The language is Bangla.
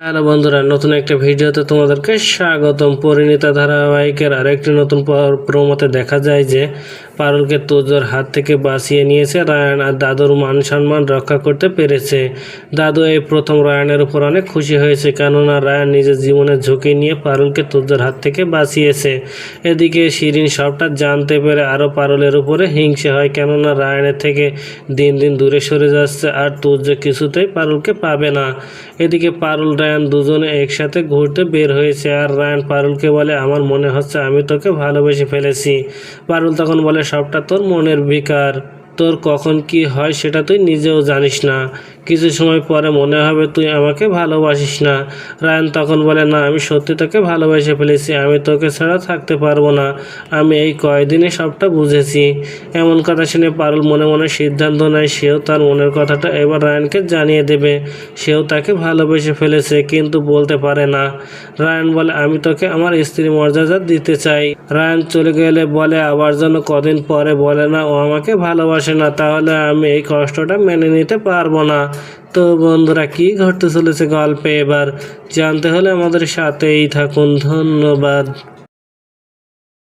হ্যালো বন্ধুরা, নতুন একটা ভিডিওতে তোমাদেরকে স্বাগতম। পরিণীতা ধারাবাহিকের আরেকটি নতুন প্রমোতে দেখা যায় যে পারুলকে তোজোর হাত থেকে বাঁচিয়ে নিয়েছে রায়ান আর দাদুর মান সম্মান রক্ষা করতে পেরেছে। দাদু এই প্রথম রায়ানের উপর অনেক খুশি হয়েছে কেননা রায়ান নিজের জীবনের ঝুঁকি নিয়ে পারুলকে তোজোর হাত থেকে বাঁচিয়েছে। এদিকে শিরিন সবটা জানতে পেরে আরও পারুলের উপরে হিংসে হয় কেননা রায়ানের থেকে দিন দিন দূরে সরে যাচ্ছে আর তুর্য কিছুতেই পারুলকে পাবে না। এদিকে পারুল, রায়ান দুজনে একসাথে ঘুরতে বের হয়েছে আর রায়ান পারুলকে বলে, আমার মনে হচ্ছে আমি তোকে ভালোবেসে ফেলেছি। পারুল তখন বলে সবটা তোর মনের বিকার। তোর কখন কি হয় সেটা তুই নিজেও জানিস না। কিছু সময় পরে মনে হবে তুই আমাকে ভালোবাসিস না। রায়ান তখন বলে, না, আমি সত্যি তোকে ভালোবেসে ফেলেছি। আমি তোকে ছাড়া থাকতে পারব না। আমি এই কয়দিনে সবটা বুঝেছি। এমন কথা শুনে পারুল মনে মনে সিদ্ধান্ত নেয়, সেও তার মনের কথাটা এবার রায়ানকে জানিয়ে দেবে। সেও তাকে ভালোবেসে ফেলেছে, কিন্তু বলতে পারে না। রায়ান বলে, আমি তোকে আমার স্ত্রী মর্যাদা দিতে চাই। রায়ান চলে গেলে বলে, আবার যেন কদিন পরে বলে না, ও আমাকে ভালোবাসে না, তাহলে আমি এই কষ্টটা মেনে নিতে পারব না। তো বন্ধুরা, কি ঘটতে চলেছে গল্পে? এবার জানতে হলে আমাদের সাথেই থাকুন। ধন্যবাদ।